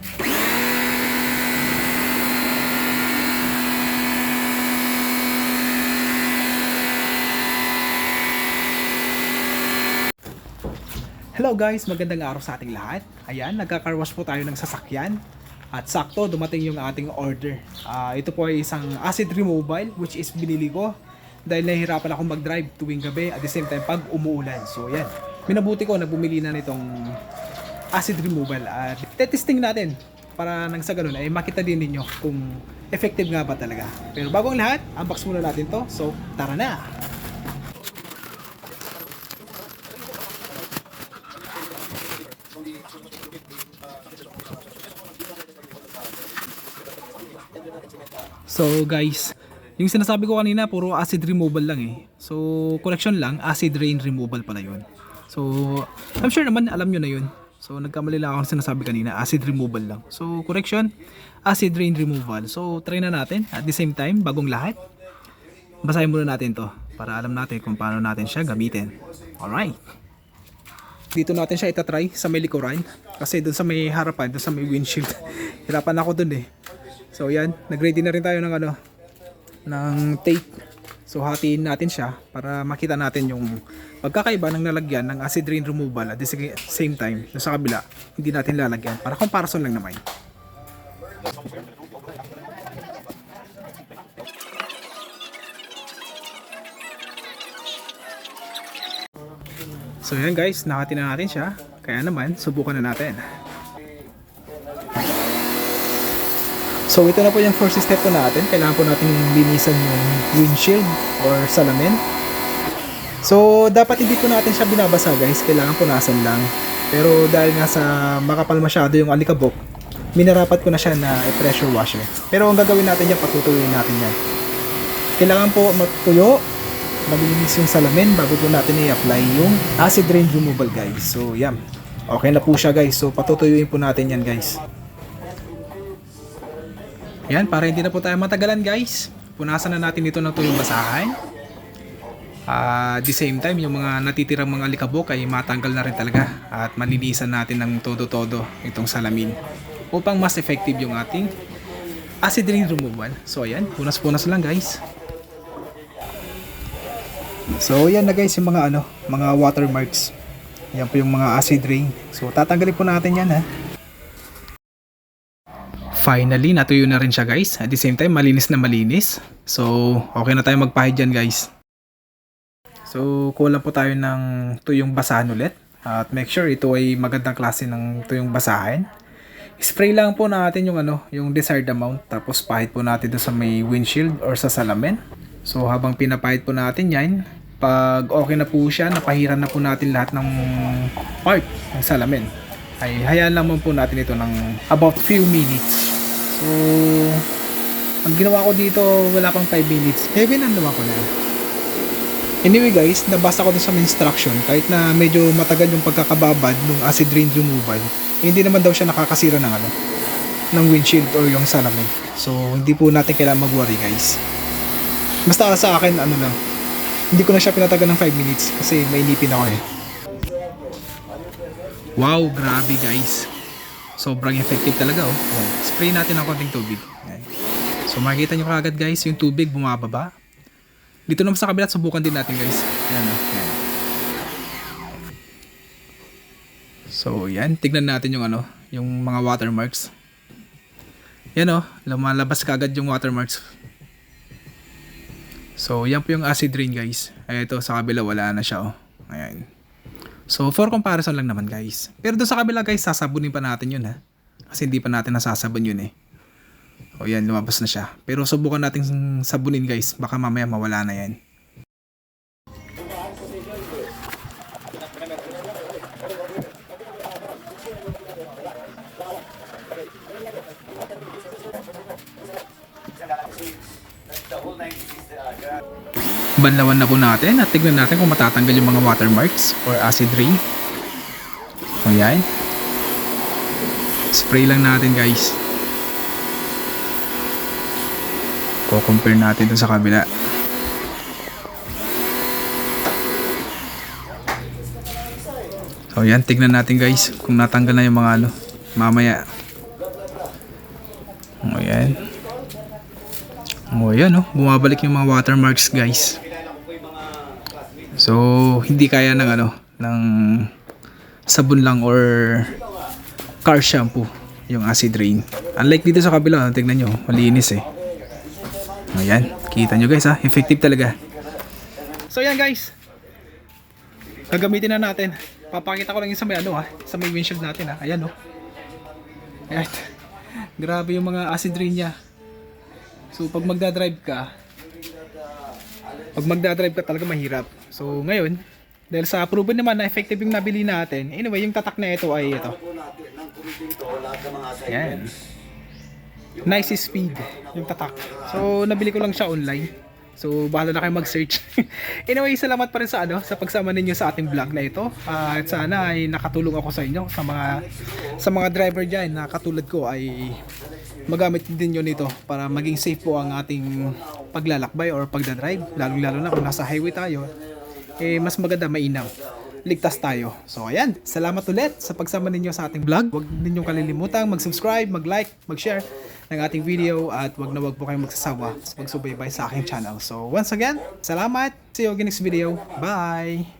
Hello guys, magandang araw sa ating lahat. Ayan, nagka-carwash po tayo ng sasakyan. At sakto, dumating yung ating order. Ah, ito po ay isang acid removal which is binili ko dahil nahihirapan ako mag-drive tuwing gabi at the same time pag umuulan. So yan, minabuti ko na bumili na nitong acid removal at testing natin para nang sa ganun ay makita din ninyo kung effective nga ba talaga. Pero bago ang lahat, unbox muna natin to. So tara na! So guys, yung sinasabi ko kanina puro acid removal lang eh. So correction lang, acid rain removal pala yun. So I'm sure naman alam nyo na yun. So nagkamali lang ako sinasabi kanina, acid removal lang. So correction, acid rain removal. So try na natin at the same time, bagong lahat. Basahin muna natin to para alam natin kung paano natin siya gamitin. Alright. Dito natin siya itatry sa may likuran. Kasi dun sa may harapan, dun sa may windshield. Hirapan ako dun eh. So yan, nag-ready na rin tayo ng ano, ng tape. So hatiin natin siya para makita natin yung pagkakaiba ng lalagyan ng acid rain removal at the same time, yung sa kabila, hindi natin lalagyan. Para comparison lang naman. So yan guys, nakati na natin siya. Kaya naman, subukan na natin. So ito na po yung first step po natin. Kailangan po natin linisan yung windshield or salamin. So dapat hindi po natin siya binabasa guys. Kailangan punasan lang. Pero dahil nga sa makapal masyado yung alikabok, minarapat ko na siya na i-pressure washer. Pero ang gagawin natin yan, patutuyuin natin yan. Kailangan po matuyo, malinis yung salamin bago po natin i-apply yung acid rain removal guys. So yan. Okay na po siya guys. So patutuyuin po natin yan guys. Yan, para hindi na po tayo matagalan guys. Punasan na natin ito ng tuyong basahan. Ah, at the same time, yung mga natitirang mga alikabok ay matanggal na rin talaga. At malinisan natin ng todo-todo itong salamin. Upang mas effective yung ating acid rain removal. So ayan, punas-punas lang guys. So yan na guys yung mga ano, mga watermarks. Yan po yung mga acid rain. So tatanggalin po natin yan ha. Finally, natuyo na rin siya guys. At the same time, malinis na malinis. So, okay na tayo magpahid dyan guys. So, kulang po tayo ng tuyong basahan ulit. At make sure ito ay magandang klase ng tuyong basahan. Spray lang po natin yung ano, yung desired amount. Tapos pahid po natin doon sa may windshield or sa salamin. So, habang pinapahid po natin yan, pag okay na po siya, napahiran na po natin lahat ng part ng salamin ay hayaan lang po natin ito ng about few minutes. So, ang ginawa ko dito, wala pang 5 minutes. Heavy na naman ko na. Anyway guys, nabasa ko dun sa instruction, kahit na medyo matagal yung pagkakababad ng acid rain removal, hindi naman daw siya nakakasira ng ano, ng windshield or yung salamin. So, hindi po natin kailangan mag-worry guys. Basta sa akin, ano lang, hindi ko na siya pinatagal ng 5 minutes kasi mainipin ako eh. Wow, grabe guys. Sobrang effective talaga oh. oh. Spray natin ng konting tubig. Ayan. So makikita nyo kagad guys, yung tubig bumababa. Dito naman sa kabila, subukan din natin guys. Ayan oh. Ayan. So yan, tignan natin yung ano, yung mga watermarks. Yan oh, lumalabas kagad yung watermarks. So yan po yung acid rain guys. Ay ito sa kabila wala na siya oh. Ayan. So, for comparison lang naman guys. Pero doon sa kabila guys, sasabunin pa natin yun ha. Kasi hindi pa natin nasasabon yun eh. O yan, lumabas na siya. Pero subukan natin sabunin guys. Baka mamaya mawala na yan. Banlawan na po natin at tignan natin kung matatanggal yung mga watermarks or acid rain. O yan. Spray lang natin guys. Ko-compare natin dun sa kabila. So yan, tignan natin guys kung natanggal na yung mga ano. Mamaya. O yan. O yan oh. Bumabalik yung mga watermarks guys. So, hindi kaya ng ano, ng sabon lang or car shampoo yung acid rain. Unlike dito sa kabila, tignan nyo, malinis eh. Ayan, kita nyo guys ha, effective talaga. So yan guys, gagamitin na natin. Papakita ko lang yung sa may ano ha, sa may windshield natin ha. Ayan oh. Ayan. Grabe yung mga acid rain niya. So pag magdadrive ka, pag magdadrive ka talaga mahirap. So ngayon, dahil sa proven naman na effective yung nabili natin, anyway, yung tatak na ito ay ito. Yan. Nice speed yung tatak. So nabili ko lang siya online. So bahala na kayo mag-search. anyway, salamat pa rin sa ano sa pagsama ninyo sa ating vlog na ito. Ah, at sana ay nakatulong ako sa inyo sa mga sa mga driver diyan na katulad ko ay magamit din nyo nito para maging safe po ang ating paglalakbay or pagdadrive. Lalo-lalo na kung nasa highway tayo, eh mas maganda mainam. Ligtas tayo. So ayan, salamat ulit sa pagsama ninyo sa ating vlog. Huwag ninyong kalilimutang mag-subscribe, mag-like, mag-share ng ating video at wag na wag po kayong magsasawa sa pagsubaybay sa aking channel. So once again, salamat. See you again next video. Bye!